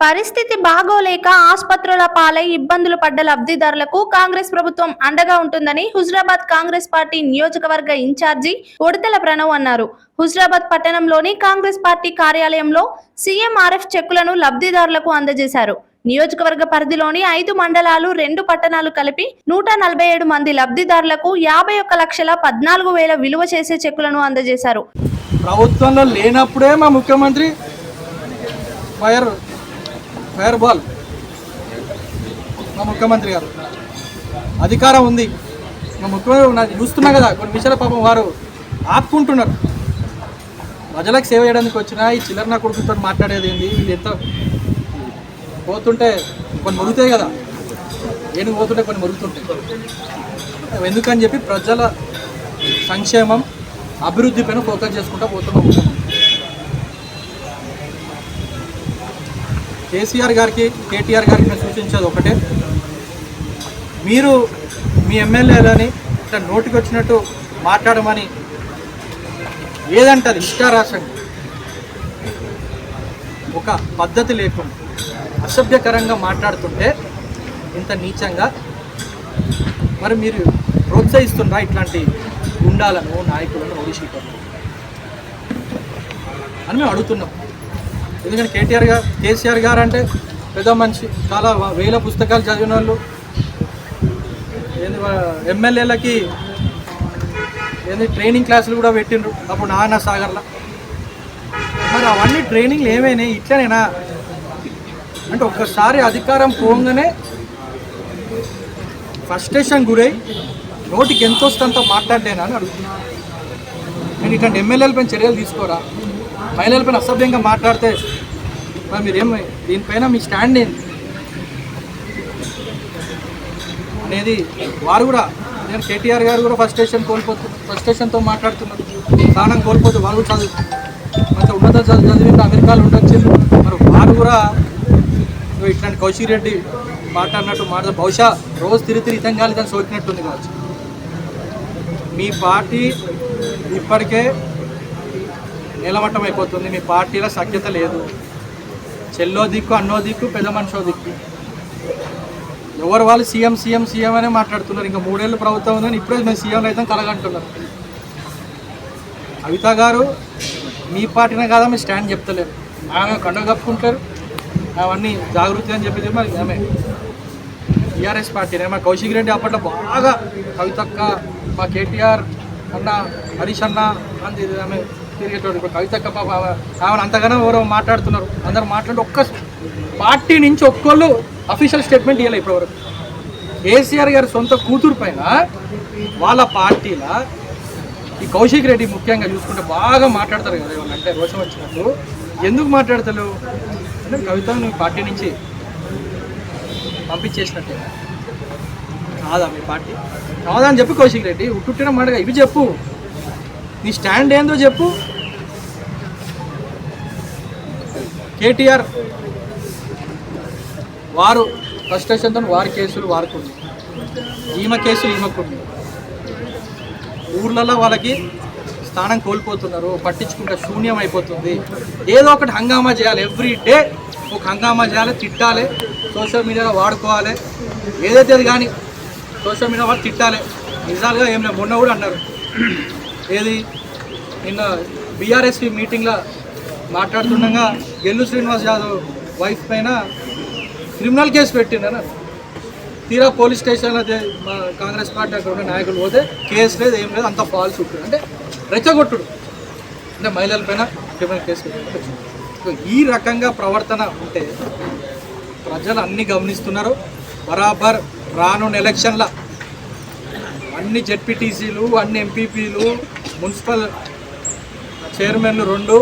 పరిస్థితి బాగోలేక ఆసుపత్రుల పాలై ఇబ్బందులు పడ్డ లబ్ధిదారులకు కాంగ్రెస్ ప్రభుత్వం అండగా ఉంటుందని హుజరాబాద్ కాంగ్రెస్ పార్టీ నియోజకవర్గ ఇన్ఛార్జి ఉడతల ప్రణవ్ అన్నారు. హుజరాబాద్ పట్టణంలోని కాంగ్రెస్ పార్టీ కార్యాలయంలో సీఎంఆర్ఎఫ్ చెక్కులను లబ్ధిదారులకు అందజేశారు. నియోజకవర్గ పరిధిలోని ఐదు మండలాలు రెండు పట్టణాలు కలిపి నూట నలభై ఏడు మంది లబ్ధిదారులకు యాభై ఒక్క లక్షల పద్నాలుగు వేల విలువ చేసే చెక్కులను అందజేశారు. ప్రభుత్వంలో లేనప్పుడే మా ముఖ్యమంత్రి ఫైర్ ఫైర్ బాల్. మా ముఖ్యమంత్రి గారు. అధికారం ఉంది. మా ముఖ్యమంత్రి నాకు చూస్తున్నా కదా కొన్ని విషయాల పాపం వారు ఆపుకుంటున్నారు. ప్రజలకు సేవ చేయడానికి వచ్చిన ఈ చిల్లర నా కొడుకుతో మాట్లాడేది ఏంది? వీళ్ళు ఎంత పోతుంటే కొన్ని మరుగుతాయి కదా. ఏనుగు పోతుంటే కొన్ని మరుగుతుంటాయి. ఎందుకని చెప్పి ప్రజల సంక్షేమం అభివృద్ధి పైన ఫోకస్ చేసుకుంటూ పోతున్నాం. కేసీఆర్ గారికి కేటీఆర్ గారికి నేను సూచించేది ఒకటే. మీరు మీ ఎమ్మెల్యేలని ఇట్లా నోటికి వచ్చినట్టు మాట్లాడమని ఏదంటారు? ఇష్టారాశంగా ఒక పద్ధతి లేకుండా అసభ్యకరంగా మాట్లాడుతుంటే ఇంత నీచంగా మరి మీరు ప్రోత్సహిస్తుండ్రా ఇట్లాంటి గుండాలను నాయకులను ఓడిషీలను? అని మేము అడుగుతున్నాం. ఎందుకంటే కేటీఆర్ గారు కేసీఆర్ గారు అంటే పెద్ద మనిషి. చాలా వేల పుస్తకాలు చదివిన వాళ్ళు. ఏంది ఎమ్మెల్యేలకి ఏంది ట్రైనింగ్ క్లాసులు కూడా పెట్టిండ్రు. అప్పుడు నాన్న సాగర్లో. మరి అవన్నీ ట్రైనింగ్లు ఏమైనాయి ఇట్లనేనా? అంటే ఒక్కసారి అధికారం పోగానే ఫ్రస్ట్రేషన్ గురై నోటికి ఎంత వస్తుందంత మాట్లాడలేనా అని అడుగుతున్నాను నేను ఇట్లాంటి ఎమ్మెల్యేల పైన చర్యలు తీసుకోరా? మహిళల పైన అసభ్యంగా మాట్లాడితే మరి మీరేం దీనిపైన మీ స్టాండ్ ఏంటి అనేది వారు కూడా నేను కేటీఆర్ గారు కూడా ఫస్ట్ స్టేషన్ కోల్పోతు ఫస్ట్ స్టేషన్తో మాట్లాడుతున్నారు. స్థానం కోల్పోతూ వారు కూడా చదువు మంచి ఉన్నత చదువు చదివిన అమెరికాలో ఉండొచ్చు. మరి వారు కూడా ఇట్లాంటి కౌశిక్ రెడ్డి మాట్లాడినట్టు మాట బహుశా రోజు తిరిగి తిరిగి ఇతంగాలి దాన్ని సోకినట్టుంది కావచ్చు. మీ పార్టీ ఇప్పటికే నీలమట్టం అయిపోతుంది. మీ పార్టీలో సఖ్యత లేదు. చెల్లో దిక్కు అన్నో దిక్కు పెద్ద మనిషో దిక్కు. ఎవరు వాళ్ళు సీఎం సీఎం సీఎం అనే మాట్లాడుతున్నారు. ఇంకా మూడేళ్ళు ప్రభుత్వం ఉందని ఇప్పుడే మేము సీఎం అయితే కలగంటున్నారు కవిత గారు మీ పార్టీనే కాదా మీరు స్టాండ్ చెప్తలేరు. ఆమె కండ కప్పుకుంటారు. అవన్నీ జాగృతి అని చెప్పి మరి ఆమె. టీఆర్ఎస్ పార్టీనే. మా కౌశిక్ రెడ్డి అప్పట్లో బాగా కవితక్క మా కేటీఆర్ అన్న హరీష్ అన్న అని ఆమె. తిరిగేటోడు. ఇప్పుడు కవితక్క పాప ఆమెను అంతగానో ఎవరో మాట్లాడుతున్నారు. అందరు మాట్లాడి ఒక్క పార్టీ నుంచి ఒక్కళ్ళు అఫీషియల్ స్టేట్మెంట్ ఇవ్వలే ఇప్పటివరకు. కేసీఆర్ గారి సొంత కూతురు పైన వాళ్ళ పార్టీల ఈ కౌశిక్ రెడ్డి ముఖ్యంగా చూసుకుంటే బాగా మాట్లాడతారు కదా ఏమన్నా అంటే రోషం వచ్చినట్టు ఎందుకు మాట్లాడతారు అంటే కవితను పార్టీ నుంచి పంపించేసినట్టే. కాదా మీ పార్టీ? కాదా అని చెప్పి కౌశిక్ రెడ్డి ఉట్టుట్టిన మాటగా ఇవి చెప్పు. నీ స్టాండ్ ఏందో చెప్పు. కేటీఆర్ వారు ఫ్రస్ట్రేషన్తో వారి కేసులు వారికి ఈమె కేసులు ఈమెకు ఊర్లలో వాళ్ళకి స్థానం కోల్పోతున్నారు పట్టించుకుంటే శూన్యం అయిపోతుంది. ఏదో ఒకటి హంగామా చేయాలి. ఎవ్రీ డే ఒక హంగామా చేయాలి తిట్టాలి సోషల్ మీడియాలో వాడుకోవాలి. ఏదైతే అది కానీ సోషల్ మీడియా వాళ్ళు తిట్టాలి. నిజాలుగా ఏం మొన్న కూడా అన్నారు. ఏది? నిన్న బీఆర్ఎస్పీ మీటింగ్లో మాట్లాడుతుండగా గెల్లు శ్రీనివాస్ యాదవ్ వైఫ్ పైన క్రిమినల్ కేసు పెట్టిండని తీరా పోలీస్ స్టేషన్లో అదే మా కాంగ్రెస్ పార్టీ అక్కడ ఉన్న నాయకులు పోతే కేసు లేదు ఏం లేదు అంత ఫాల్స్ ఉంటుంది అంటే రెచ్చగొట్టుడు. అంటే మహిళల పైన క్రిమినల్ కేసు పెట్టి సో ఈ రకంగా ప్రవర్తన ఉంటే ప్రజలు అన్ని గమనిస్తున్నారు. బరాబర్ రానున్న ఎలక్షన్ల అన్ని జెడ్పీటీసీలు అన్ని ఎంపీపీలు మున్సిపల్ చైర్మన్లు రెండు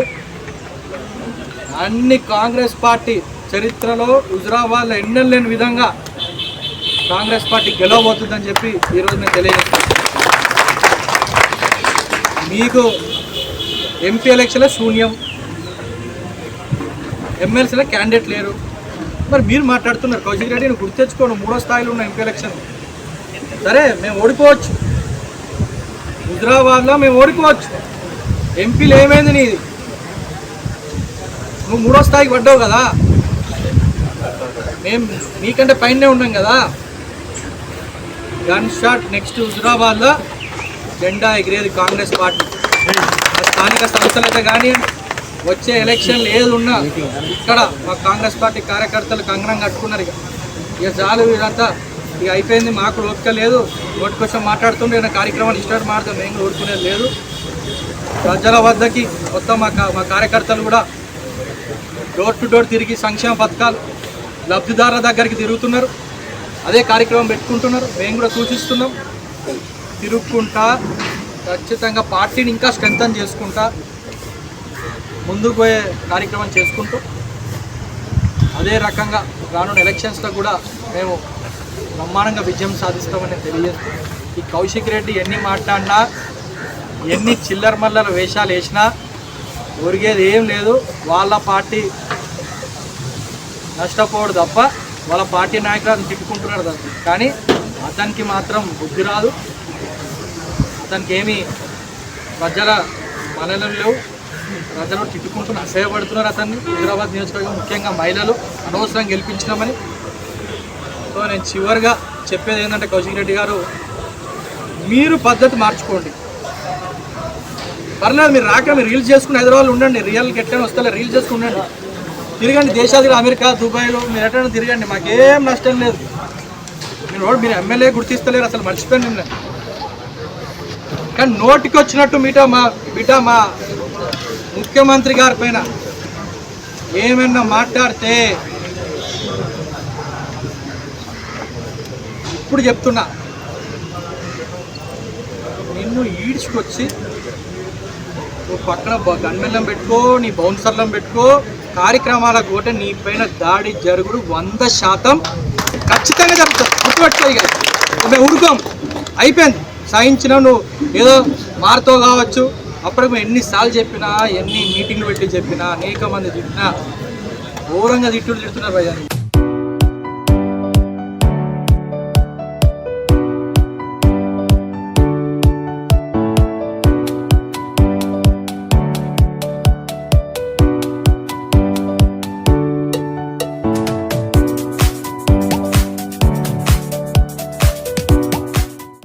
అన్ని కాంగ్రెస్ పార్టీ చరిత్రలో హుజరాబాద్లో ఎన్నెల్ లేని విధంగా కాంగ్రెస్ పార్టీ గెలవబోతుందని చెప్పి ఈరోజు నేను తెలియజేస్తాను. మీకు ఎంపీ ఎలక్షన్లో శూన్యం. ఎమ్మెల్సీలో క్యాండిడేట్ లేరు. మరి మీరు మాట్లాడుతున్నారు. కౌశిక్ రెడ్డి నువ్వు గుర్తెచ్చుకోను మూడో స్థాయిలో ఉన్న ఎంపీ ఎలక్షన్. సరే మేము ఓడిపోవచ్చు. హుజరాబాద్లో మేము ఓడిపోవచ్చు. ఎంపీలు ఏమైంది నీది? నువ్వు మూడో స్థాయికి పడ్డావు కదా. మేము మీకంటే పైనే ఉన్నాం కదా. గన్ షాట్ నెక్స్ట్ హుజరాబాద్లో జెండా ఎగిరేది కాంగ్రెస్ పార్టీ. స్థానిక సంస్థలతో కానీ వచ్చే ఎలక్షన్లు ఏది ఉన్నా ఇక్కడ మా కాంగ్రెస్ పార్టీ కార్యకర్తలు కంగనం కట్టుకున్నారు ఇక. ఇక చాలు ఇదంతా. ఇక అయిపోయింది. మాకు ఓపిక లేదు. ఓటు కోసం మాట్లాడుతుంటే ఏదైనా కార్యక్రమాలు ఇష్టం మాట్లాడుతాం మేము కూడా లేదు. ప్రజల వద్దకి మొత్తం మా కా- మా కార్యకర్తలు కూడా డోర్ టు డోర్ తిరిగి సంక్షేమ పథకాలు లబ్ధిదారుల దగ్గరికి తిరుగుతున్నారు. అదే కార్యక్రమం పెట్టుకుంటున్నారు. మేము కూడా సూచిస్తున్నాం. తిరుగుకుంటా ఖచ్చితంగా పార్టీని ఇంకా స్ట్రెంగ్తన్ చేసుకుంటా ముందుకు పోయే కార్యక్రమం చేసుకుంటూ అదే రకంగా రానున్న ఎలక్షన్స్లో కూడా మేము బ్రహ్మాండంగా విజయం సాధిస్తామని తెలియజేస్తూ ఈ కౌశిక్ రెడ్డి ఎన్ని మాట్లాడినా ఎన్ని చిల్లర మల్లర వేషాలు వేసినా ఒరిగేది ఏం లేదు. వాళ్ళ పార్టీ నష్టపోడు తప్ప వాళ్ళ పార్టీ నాయకులను తిట్టుకుంటున్నారు తప్ప. కానీ అతనికి మాత్రం బుద్ధి రాదు. అతనికి ఏమి ప్రజల మనలు లేవు. ప్రజలు తిట్టుకుంటున్న అసహ్యపడుతున్నారు అతన్ని. హైదరాబాద్ నియోజకవర్గం ముఖ్యంగా మహిళలు అనవసరం గెలిపించినామని. సో నేను చివరిగా చెప్పేది ఏంటంటే కౌశిక్ రెడ్డి గారు మీరు పద్ధతి మార్చుకోండి. పర్లేదు మీరు రాక మీరు రీల్స్ చేసుకుని హైదరాబాద్ ఉండండి. రియల్ గెట్టని వస్తే రీల్స్ చేసుకుని ఉండండి. తిరగండి దేశాదిగా అమెరికా దుబాయ్లో మీరు ఎట్లా తిరగండి. మాకేం నష్టం లేదు. మీరు కూడా మీరు ఎమ్మెల్యే గుర్తిస్తలేరు అసలు మర్చిపోయాను మిమ్మల్ని. కానీ నోటికి వచ్చినట్టు మీట మా బిట మా ముఖ్యమంత్రి గారి పైన ఏమైనా మాట్లాడితే ఇప్పుడు చెప్తున్నా. నిన్ను ఈడ్చుకొచ్చి నువ్వు పక్కన బ- గన్మెల్లం పెట్టుకో నీ బౌన్సర్లం పెట్టుకో కార్యక్రమాలకు కూడా నీ పైన దాడి జరుగుడు వంద శాతం ఖచ్చితంగా జరుగుతుంది. గుర్తుపెట్టుకో ఇక. మేము ఉడుకోం అయిపోయింది. సాయించిన నువ్వు ఏదో మారుతో కావచ్చు. అప్పటికి మేము ఎన్నిసార్లు చెప్పినా ఎన్ని మీటింగ్లు పెట్టి చెప్పినా అనేక మంది తిట్టినా ఘోరంగా తిట్టులు తిడుతున్నారు భయ్యా.